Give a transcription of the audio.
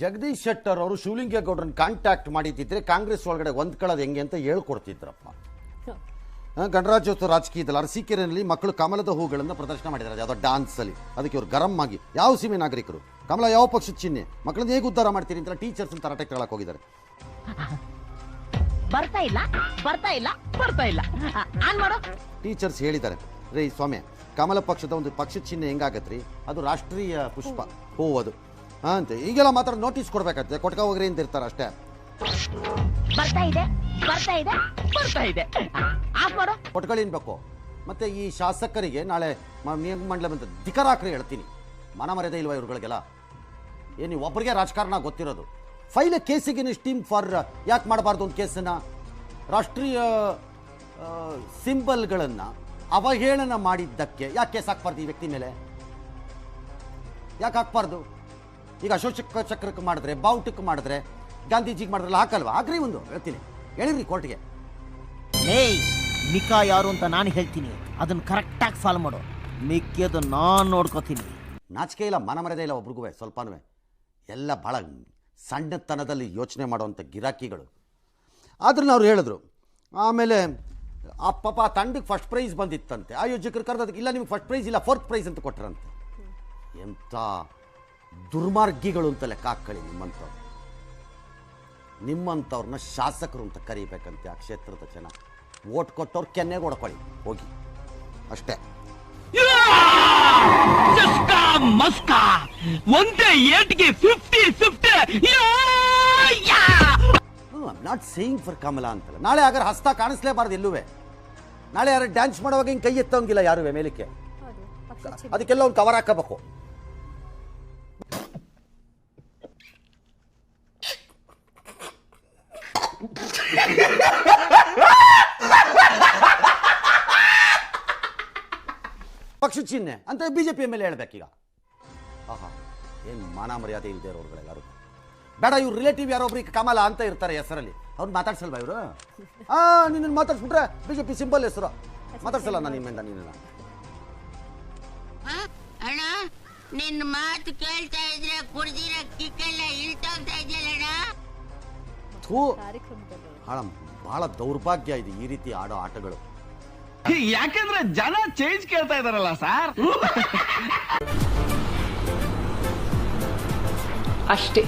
ಜಗದೀಶ್ ಶೆಟ್ಟರ್ ಅವರು ಶಿವಲಿಂಗೇಗೌಡರನ್ನ ಕಾಂಟ್ಯಾಕ್ಟ್ ಮಾಡಿದ್ದಿದ್ರೆ ಕಾಂಗ್ರೆಸ್ ಒಳಗಡೆ ಹೊಂದ್ಕೊಳ್ಳೋದು ಹೆಂಗೆ ಅಂತ ಹೇಳ್ಕೊಡ್ತಿದ್ರಪ್ಪ. ಗಣರಾಜ್ಯೋತ್ಸವ ರಾಜಕೀಯದಲ್ಲಿ ಅರಸೀಕೆರೆಯಲ್ಲಿ ಮಕ್ಕಳು ಕಮಲದ ಹೂಗಳನ್ನು ಪ್ರದರ್ಶನ ಮಾಡಿದ್ದಾರೆ. ಯಾವುದೋ ಡಾನ್ಸಲ್ಲಿ ಅದಕ್ಕೆ ಇವರು ಗರಂ ಆಗಿ. ಯಾವ ಸೀಮೆ ನಾಗರಿಕರು? ಕಮಲ ಯಾವ ಪಕ್ಷದ ಚಿಹ್ನೆ? ಮಕ್ಕಳನ್ನ ಹೇಗೆ ಉದ್ಧಾರ ಮಾಡ್ತೀರಿ ಅಂತ ಟೀಚರ್ಸ್ ತರಾಟೆ ಕೇಳಕ್ಕೆ ಹೋಗಿದ್ದಾರೆ. ಬರ್ತಾ ಇಲ್ಲ ಬರ್ತಾ ಇಲ್ಲ ಬರ್ತಾ ಇಲ್ಲ. ಟೀಚರ್ಸ್ ಹೇಳಿದ್ದಾರೆ. ರೇ ಸ್ವಾಮಿ ಕಮಲ ಪಕ್ಷದ ಒಂದು ಪಕ್ಷದ ಚಿಹ್ನೆ ಹೆಂಗಾಗತ್ರಿ? ಅದು ರಾಷ್ಟ್ರೀಯ ಪುಷ್ಪ. ಹೂವು ಅದು. ಅಂತ. ಈಗೆಲ್ಲ ಮಾತ್ರ ನೋಟಿಸ್ ಕೊಡ್ಬೇಕಾಗ್ತದೆ. ಕೊಟ್ಕ ಹೋಗ್ರಿ ಅಂತ ಇರ್ತಾರೆ ಅಷ್ಟೇ. ಬರ್ತಾ ಇದೆ ಬರ್ತಾ ಇದೆ ಬರ್ತಾ ಇದೆ. ಆಫ್ ಮಾಡು. ಕೊಟ್ಕೊಳ್ಳಿ ಅನ್ಬೇಕು. ಮತ್ತೆ ಈ ಶಾಸಕರಿಗೆ ನಾಳೆ ಮ- ನಿಯಮ ಮಂಡಲ ಬಂದ ಧಿಕರಾಕ್ರಿ ಹೇಳ್ತೀನಿ. ಮನ ಮರ್ಯಾದೆ ಇಲ್ವಾ ಇವ್ರುಗಳಿಗೆಲ್ಲ? ಏನು ಒಬ್ಬರಿಗೆ ರಾಜಕಾರಣ ಗೊತ್ತಿರೋದು. ಫೈಲ್ ಕೇಸಿಗೆ ಟೀಮ್ ಫಾರ್ ಯಾಕೆ ಮಾಡಬಾರ್ದು ಒಂದು ಕೇಸನ್ನ? ರಾಷ್ಟ್ರೀಯ ಸಿಂಬಲ್ಗಳನ್ನು ಅವಹೇಳನ ಮಾಡಿದ್ದಕ್ಕೆ ಯಾಕೆ ಕೇಸ್ ಹಾಕ್ಬಾರ್ದು ಈ ವ್ಯಕ್ತಿ ಮೇಲೆ? ಯಾಕೆ ಹಾಕ್ಬಾರ್ದು? ಈಗ ಅಶೋಕ ಚಕ್ರಕ್ಕೆ ಮಾಡಿದ್ರೆ ಬಾವುಟಕ್ಕೆ ಮಾಡಿದ್ರೆ ಗಾಂಧೀಜಿಗೆ ಮಾಡಿದ್ರೆ ಹಾಕಲ್ವಾ? ಹಾಕ್ರಿ ಒಂದು ಹೇಳ್ತೀನಿ. ಹೇಳಿರಿ ಕೋರ್ಟ್ಗೆ. ಏಯ್ ಮಿಕಾ ಯಾರು ಅಂತ ನಾನು ಹೇಳ್ತೀನಿ. ಅದನ್ನ ಕರೆಕ್ಟಾಗಿ ಫಾಲೋ ಮಾಡು. ಅದನ್ನು ನಾನು ನೋಡ್ಕೋತೀನಿ. ನಾಚಿಕೆ ಇಲ್ಲ ಮನ ಮರ್ಯಾದೆ ಇಲ್ಲ ಒಬ್ರಿಗೂ ಸ್ವಲ್ಪನೂ ಎಲ್ಲ ಭಾಳ ಸಣ್ಣತನದಲ್ಲಿ ಯೋಚನೆ ಮಾಡುವಂಥ ಗಿರಾಕಿಗಳು. ಆದ್ರೂ ಅವ್ರು ಹೇಳಿದ್ರು ಆಮೇಲೆ ಆ ಪಾಪ ಆ ತಂಡಕ್ಕೆ ಫಸ್ಟ್ ಪ್ರೈಸ್ ಬಂದಿತ್ತಂತೆ. ಆಯೋಜಕರು ಕರೆದದಕ್ಕೆ ಇಲ್ಲ ನಿಮ್ಗೆ ಫಸ್ಟ್ ಪ್ರೈಸ್ ಇಲ್ಲ ಫೋರ್ತ್ ಪ್ರೈಸ್ ಅಂತ ಕೊಟ್ಟರಂತೆ ಎಂಥ ದುರ್ಮಾರ್ಗಿಗಳು ಅಂತ ಲೆಕ್ಕ ಹಾಕ್ಕೊಳ್ಳಿ ನಿಮ್ಮಂಥವ್ರು. ನಿಮ್ಮಂಥವ್ರನ್ನ ಶಾಸಕರು ಅಂತ ಕರಿಬೇಕಂತೆ ಆ ಕ್ಷೇತ್ರದ ಜನ. ಓಟ್ ಕೊಟ್ಟವ್ರು ಕೆನ್ನೆಗೆ ಹೊಡ್ಕೊಳ್ಳಿ ಹೋಗಿ. ಅಷ್ಟೇ. ನಾಟ್ ಸೇಯಿಂಗ್ ಫಾರ್ ಕಮಲ ಅಂತಲ್ಲ. ನಾಳೆ ಯಾರು ಹಸ್ತ ಕಾಣಿಸ್ಲೇಬಾರ್ದು ಎಲ್ಲುವೆ ನಾಳೆ ಯಾರು ಡ್ಯಾನ್ಸ್ ಮಾಡುವಾಗ ಹಿಂಗೆ ಕೈ ಎತ್ತಂಗಿಲ್ಲ ಯಾರುವೆ ಮೇಲಕ್ಕೆ? ಅದಕ್ಕೆಲ್ಲ ಒಂದು ಕವರ್ ಹಾಕಬೇಕು. ಪಕ್ಷದ ಚಿಹ್ನೆ ಅಂತ ಬಿಜೆಪಿ ಮೇಲೆ ಹೇಳ್ಬೇಕೀಗ. ಆಹಾ ಏನು ಮಾನ ಮರ್ಯಾದೆ ಇಲ್ಲದೆ ಇರೋರುಗಳೆಲ್ಲರೂ ಬೇಡ ಇವ್ರು ರಿಲೇಟಿವ್ ಯಾರೊಬ್ರಿಗೆ ಕಮಲ ಅಂತ ಇರ್ತಾರೆ ಹೆಸರಲ್ಲಿ. ಅವ್ರು ಮಾತಾಡ್ಸಲ್ವಾ ಇವರು? ಆ ನಿನ್ನ ಮಾತಾಡ್ಸ್ಬಿಟ್ರೆ ಬಿಜೆಪಿ ಸಿಂಬಲ್ ಹೆಸರು. ಮಾತಾಡ್ಸಲ್ಲ ನಾನು ನಿಮ್ಮಿಂದ ನಿನ್ನ? ಅಣ್ಣ ನಿನ್ ಮಾತು ಕೇಳ್ತಾ ಇದ್ರೆ ಕುಡ್ದಿರ ಕಿಕ್ಕೆಲ್ಲ ಇಳ್ತಾ ಇದೆಯಲ್ಲ ಥೂ. ಭಾಳ ಭಾಳ ದೌರ್ಭಾಗ್ಯ ಇದೆ ಈ ರೀತಿ ಆಡೋ ಆಟಗಳು. ಯಾಕಂದ್ರೆ ಜನ ಚೇಂಜ್ ಕೇಳ್ತಾ ಇದಾರಲ್ಲ ಸರ್ ಅಷ್ಟೇ.